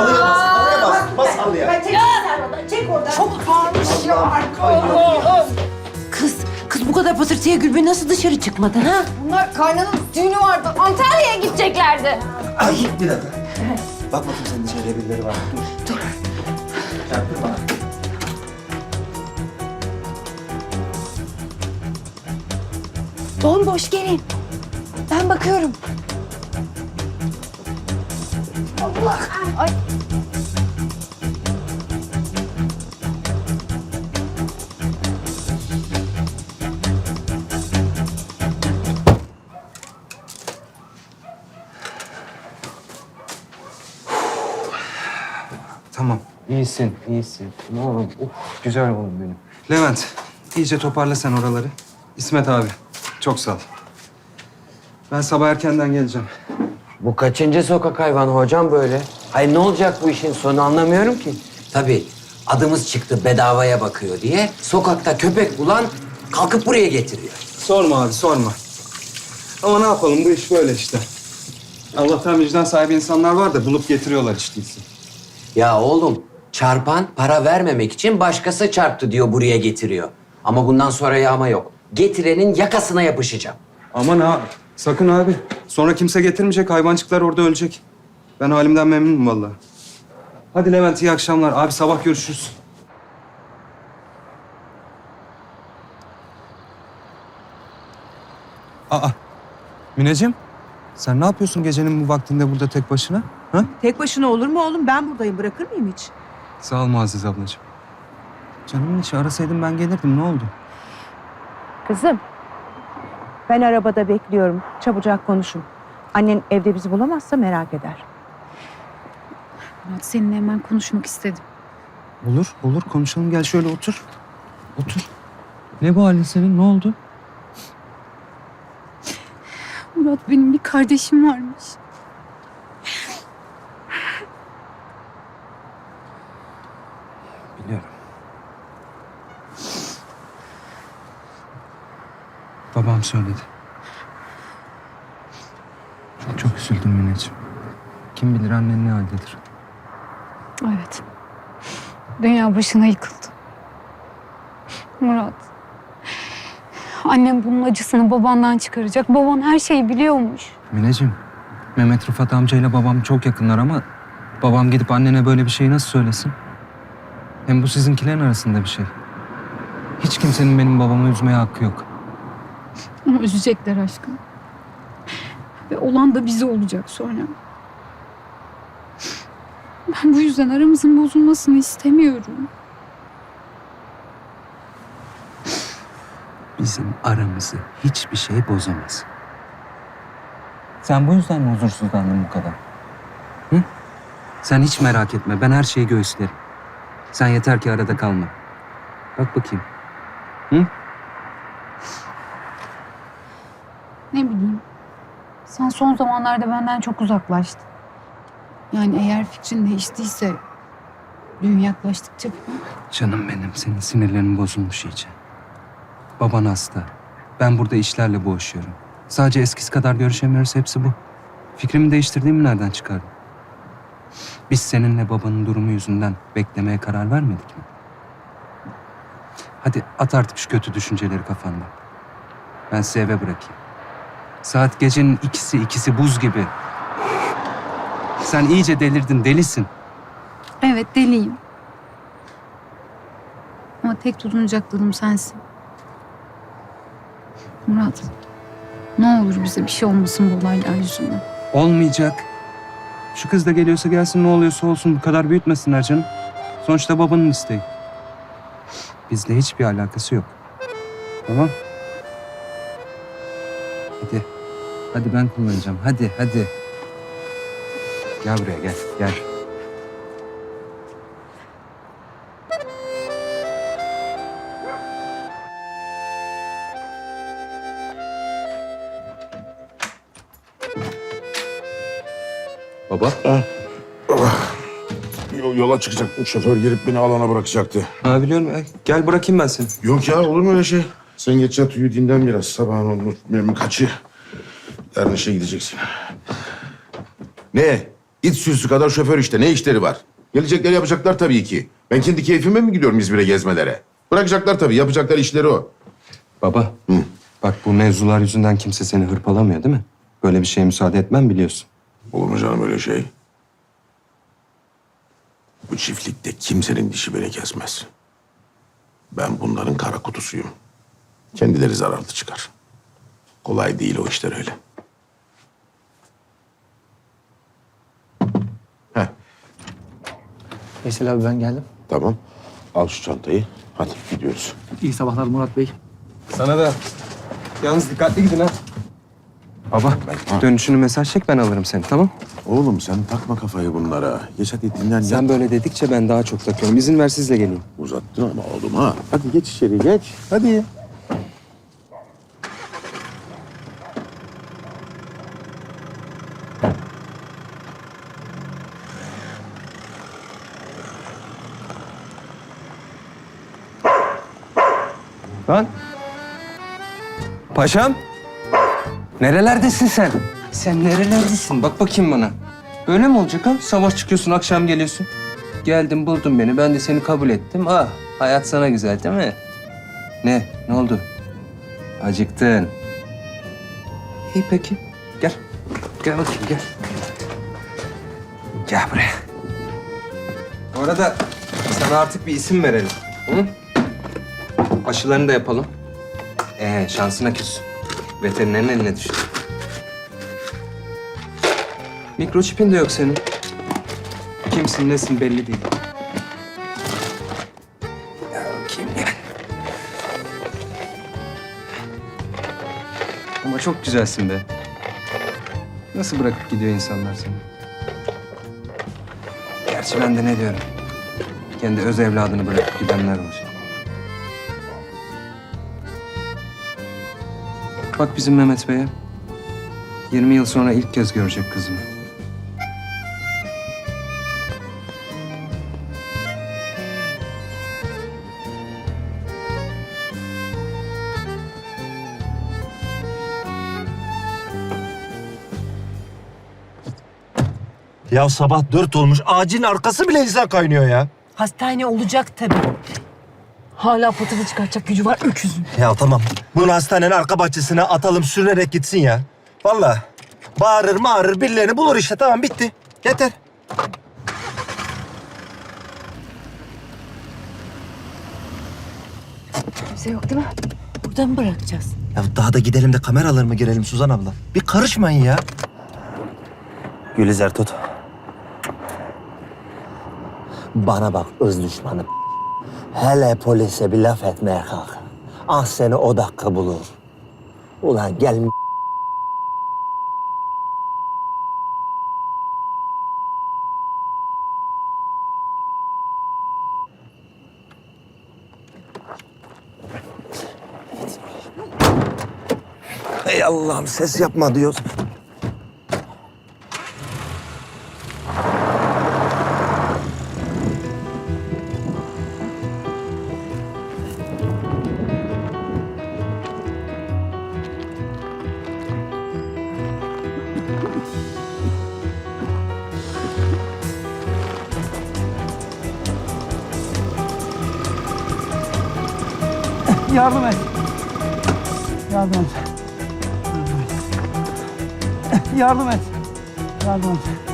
Halıya bas, halıya bas, bas halıya. Çek sen oradan, çek oradan. Çok ağırmış ya. Kız, kız bu kadar patırtıya Gülbe nasıl dışarı çıkmadın ha? Bunlar kaynanın düğünü vardı. Antalya'ya gideceklerdi. Ay bir dakika. Bak bakayım senin dışarıya birileri var. Dur. Dur. Çarptırma. Bomboş gelin. Ben bakıyorum. Tamam. İyisin, iyisin. Ne oğlum? Uf, güzel oğlum benim. Levent, iyice toparla sen oraları. İsmet abi, çok sağ ol. Ben sabah erkenden geleceğim. Bu kaçıncı sokak hayvanı hocam böyle? Ay ne olacak bu işin sonu anlamıyorum ki. Tabii adımız çıktı bedavaya bakıyor diye sokakta köpek bulan kalkıp buraya getiriyor. Sorma abi, sorma. Ama ne yapalım, bu iş böyle işte. Allah'tan vicdan sahibi insanlar var da bulup getiriyorlar işte değilse. Ya oğlum çarpan para vermemek için başkası çarptı diyor buraya getiriyor. Ama bundan sonra yağma yok. Getirenin yakasına yapışacağım. Aman ha, sakın abi. Sonra kimse getirmeyecek, hayvancıklar orada ölecek. Ben halimden memnunum vallahi. Hadi Levent, iyi akşamlar. Abi sabah görüşürüz. Aa, Mineciğim. Sen ne yapıyorsun gecenin bu vaktinde burada tek başına? Ha? Tek başına olur mu oğlum? Ben buradayım. Bırakır mıyım hiç? Sağ ol Muazzez ablacığım. Canımın içi arasaydım ben gelirdim. Ne oldu? Kızım, ben arabada bekliyorum. Çabucak konuşun. Annen evde bizi bulamazsa merak eder. Murat seninle hemen konuşmak istedim. Olur, olur. Konuşalım. Gel şöyle otur. Otur. Ne bu halin senin? Ne oldu? Murat benim bir kardeşim varmış. Babam söyledi. Çok çok üzüldüm Mineciğim. Kim bilir annen ne haldedir. Evet. Dünya başına yıkıldı. Murat. Annem bunun acısını babandan çıkaracak. Baban her şeyi biliyormuş. Mineciğim, Mehmet Rıfat amcayla babam çok yakınlar ama... ...babam gidip annene böyle bir şeyi nasıl söylesin? Hem bu sizinkilerin arasında bir şey. Hiç kimsenin benim babamı üzmeye hakkı yok. Ama üzecekler aşkım. Ve olan da bize olacak sonra. Ben bu yüzden aramızın bozulmasını istemiyorum. Bizim aramızı hiçbir şey bozamaz. Sen bu yüzden mi huzursuzlandın bu kadar? Hı? Sen hiç merak etme. Ben her şeyi göğüslerim. Sen yeter ki arada kalma. Bak bakayım. Hı? Ne bileyim. Sen son zamanlarda benden çok uzaklaştın. Yani eğer fikrin değiştiyse düğün yaklaştıkça Canım benim. Senin sinirlerin bozulmuş iyice. Baban hasta. Ben burada işlerle boğuşuyorum. Sadece eskisi kadar görüşemiyoruz. Hepsi bu. Fikrimi değiştirdiğimi nereden çıkardın? Biz seninle babanın durumu yüzünden beklemeye karar vermedik mi? Hadi at artık şu kötü düşünceleri kafandan. Ben sizi eve bırakayım. Saat gecenin ikisi ikisi buz gibi. Sen iyice delirdin, delisin. Evet deliyim. Ama tek tutunacak dalım sensin. Murat. Ne olur bize bir şey olmasın bu olaylar yüzünden. Olmayacak. Şu kız da geliyorsa gelsin ne oluyorsa olsun bu kadar büyütmesinler canım. Sonuçta babanın isteği. Bizle hiçbir alakası yok. Tamam? Hadi ben kullanacağım. Hadi hadi. Gel buraya gel gel. Baba. Yo- Yola çıkacaktım. Şoför gelip beni alana bırakacaktı. Ha biliyorum. E, Gel bırakayım ben seni. Yok ya olur mu öyle şey? Sen geç yat uyu dinlen biraz. Sabahın olmuş. Benim kaçı. Yarın işe gideceksin. Ne? İt sürüsü kadar şoför işte. Ne işleri var? Gelecekler yapacaklar tabii ki. Ben kendi keyfime mi gidiyorum İzmir'e gezmelere? Bırakacaklar tabii. Yapacaklar işleri o. Baba, bak bu mevzular yüzünden kimse seni hırpalamıyor değil mi? Böyle bir şeye müsaade etmem biliyorsun. Olur mu canım öyle şey? Bu çiftlikte kimsenin dişi beni kesmez. Ben bunların kara kutusuyum. Kendileri zararlı çıkar. Kolay değil o işler öyle. Veysel abi ben geldim. tamam. Al şu çantayı. Hadi gidiyoruz. İyi sabahlar Murat Bey. Sana da. Yalnız dikkatli gidin ha. Baba, dönüşünü mesaj çek ben alırım seni tamam? Oğlum sen takma kafayı bunlara. Geç hadi dinlen. Sen yat. böyle dedikçe ben daha çok takıyorum. İzin ver sizle geleyim. Uzattın ama oğlum ha. Hadi geç içeri geç. Hadi. Paşam. Nerelerdesin sen? Sen nerelerdesin? Bak bakayım bana. Böyle mi olacak ha? Sabah çıkıyorsun, akşam geliyorsun. Geldin, buldun beni. Ben de seni kabul ettim. Ah, hayat sana güzel değil mi? Ne? Ne oldu? Acıktın. İyi peki. Gel. Gel bakayım, gel. Gel buraya. Bu arada sana artık bir isim verelim. Hı? Aşılarını da yapalım. Ee, şansına küs. Veterinerin eline düştü. Mikroçipin de yok senin. Kimsin nesin belli değil. Bakayım gel. Ama çok güzelsin be. Nasıl bırakıp gidiyor insanlar seni? Gerçi ben de ne diyorum? Kendi öz evladını bırakıp gidenler var. Bak bizim Mehmet Bey'e. 20 yıl sonra ilk kez görecek kızını. Ya sabah dört olmuş. Ağacın arkası bile insan kaynıyor ya. Hastane olacak tabii. Hala patını çıkartacak gücü var öküzün. Ya tamam. Bunu hastanenin arka bahçesine atalım sürünerek gitsin ya. Vallahi bağırır mağırır birilerini bulur işte tamam bitti. Yeter. Kimse yok değil mi? Burada mı bırakacağız? Ya daha da gidelim de kameralarımı girelim Suzan abla. Bir karışmayın ya. Gülizar tut. Bana bak öz düşmanım. Hele polise bir laf etmeye kalk. Ah seni o dakika bulur. Ulan gel Ey Allah'ım ses yapma diyoruz. Yardım et. Yardım et. Yardım et. Yardım et.